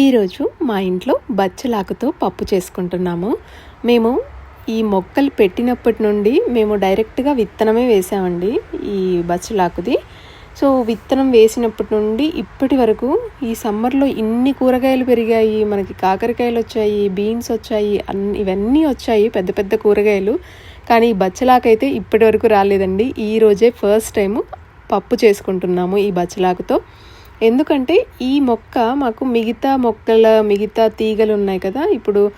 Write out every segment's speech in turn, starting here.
ఈరోజు మా ఇంట్లో బచ్చలాకుతో పప్పు చేసుకుంటున్నాము. మేము ఈ మొక్కలు పెట్టినప్పటి నుండి మేము డైరెక్ట్గా విత్తనమే వేసామండి ఈ బచ్చలాకుది. సో విత్తనం వేసినప్పటి నుండి ఇప్పటి వరకు ఈ సమ్మర్లో ఇన్ని కూరగాయలు పెరిగాయి. మనకి కాకరకాయలు వచ్చాయి బీన్స్ వచ్చాయి అన్ని ఇవన్నీ వచ్చాయి పెద్ద పెద్ద కూరగాయలు. కానీ ఈ బచ్చలాకైతే ఇప్పటి వరకు రాలేదండి. ఈ రోజే ఫస్ట్ టైము పప్పు చేసుకుంటున్నాము ఈ బచ్చలాకుతో. ఎందుకంటే ఈ మొక్క మాకు మిగతా మొక్కల మిగతా తీగలు ఉన్నాయి కదా. ఇప్పుడు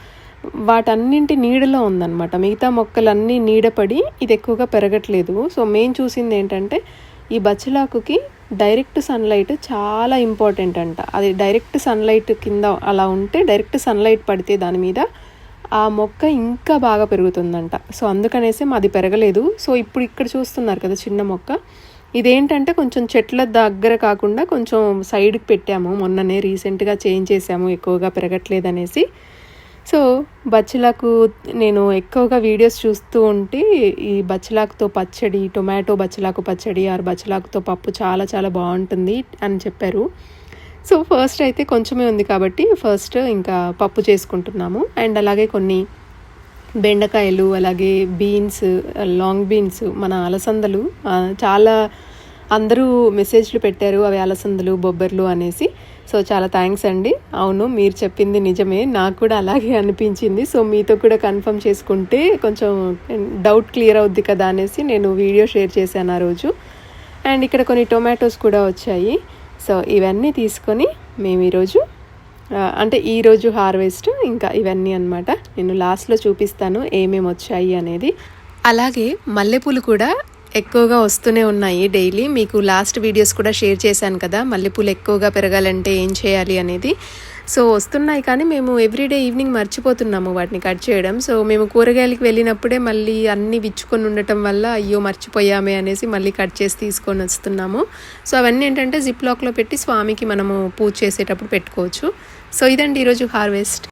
వాటన్నింటి నీడలో ఉందన్నమాట. మిగతా మొక్కలన్నీ నీడపడి ఇది ఎక్కువగా పెరగట్లేదు. సో మేము చూసింది ఏంటంటే ఈ బచ్చలాకుకి డైరెక్ట్ సన్లైట్ చాలా ఇంపార్టెంట్ అంట. అది డైరెక్ట్ సన్లైట్ కింద అలా ఉంటే డైరెక్ట్ సన్లైట్ పడితే దాని మీద ఆ మొక్క ఇంకా బాగా పెరుగుతుందంట. సో అందుకనేసి మాది పెరగలేదు. సో ఇప్పుడు ఇక్కడ చూస్తున్నారు కదా చిన్న మొక్క. ఇదేంటంటే కొంచెం చెట్ల దగ్గర కాకుండా కొంచెం సైడ్కి పెట్టాము. మొన్ననే రీసెంట్గా చేంజ్ చేసాము ఎక్కువగా పెరగట్లేదనేసి. సో బచ్చలాకు నేను ఎక్కువగా వీడియోస్ చూస్తూ ఉంటే ఈ బచ్చలాకుతో పచ్చడి టొమాటో బచ్చలాకు పచ్చడి ఆరు బచ్చలాకుతో పప్పు చాలా చాలా బాగుంటుంది అని చెప్పారు. సో ఫస్ట్ అయితే కొంచెమే ఉంది కాబట్టి ఫస్ట్ ఇంకా పప్పు చేసుకుంటున్నాము. అండ్ అలాగే కొన్ని బెండకాయలు అలాగే బీన్స్ లాంగ్ బీన్స్ మన అలసందలు చాలా అందరూ మెసేజ్లు పెట్టారు అవి అలసందలు బొబ్బర్లు అనేసి. సో చాలా థ్యాంక్స్ అండి. అవును మీరు చెప్పింది నిజమే. నాకు కూడా అలాగే అనిపించింది. సో మీతో కూడా కన్ఫర్మ్ చేసుకుంటే కొంచెం డౌట్ క్లియర్ అవుద్ది కదా అనేసి నేను వీడియో షేర్ చేశాను ఆ రోజు. అండ్ ఇక్కడ కొన్ని టొమాటోస్ కూడా వచ్చాయి. సో ఇవన్నీ తీసుకొని మేము ఈరోజు అంటే ఈరోజు హార్వెస్ట్ ఇంకా ఇవన్నీ అనమాట నేను లాస్ట్లో చూపిస్తాను ఏమేమి వచ్చాయి అనేది. అలాగే మల్లెపూలు కూడా ఎక్కువగా వస్తూనే ఉన్నాయి డైలీ. మీకు లాస్ట్ వీడియోస్ కూడా షేర్ చేశాను కదా మల్లెపూలు ఎక్కువగా పెరగాలంటే ఏం చేయాలి అనేది. సో వస్తున్నాయి కానీ మేము ఎవ్రీడే ఈవినింగ్ మర్చిపోతున్నాము వాటిని కట్ చేయడం. సో మేము కూరగాయలకి వెళ్ళినప్పుడే మళ్ళీ అన్నీ విచ్చుకొని ఉండటం వల్ల అయ్యో మర్చిపోయామే అనేసి మళ్ళీ కట్ చేసి తీసుకొని వస్తున్నాము. సో అవన్నీ ఏంటంటే జిప్ లాక్లో పెట్టి స్వామికి మనము పూజ చేసేటప్పుడు పెట్టుకోవచ్చు. సో ఇదండి ఈరోజు హార్వెస్ట్.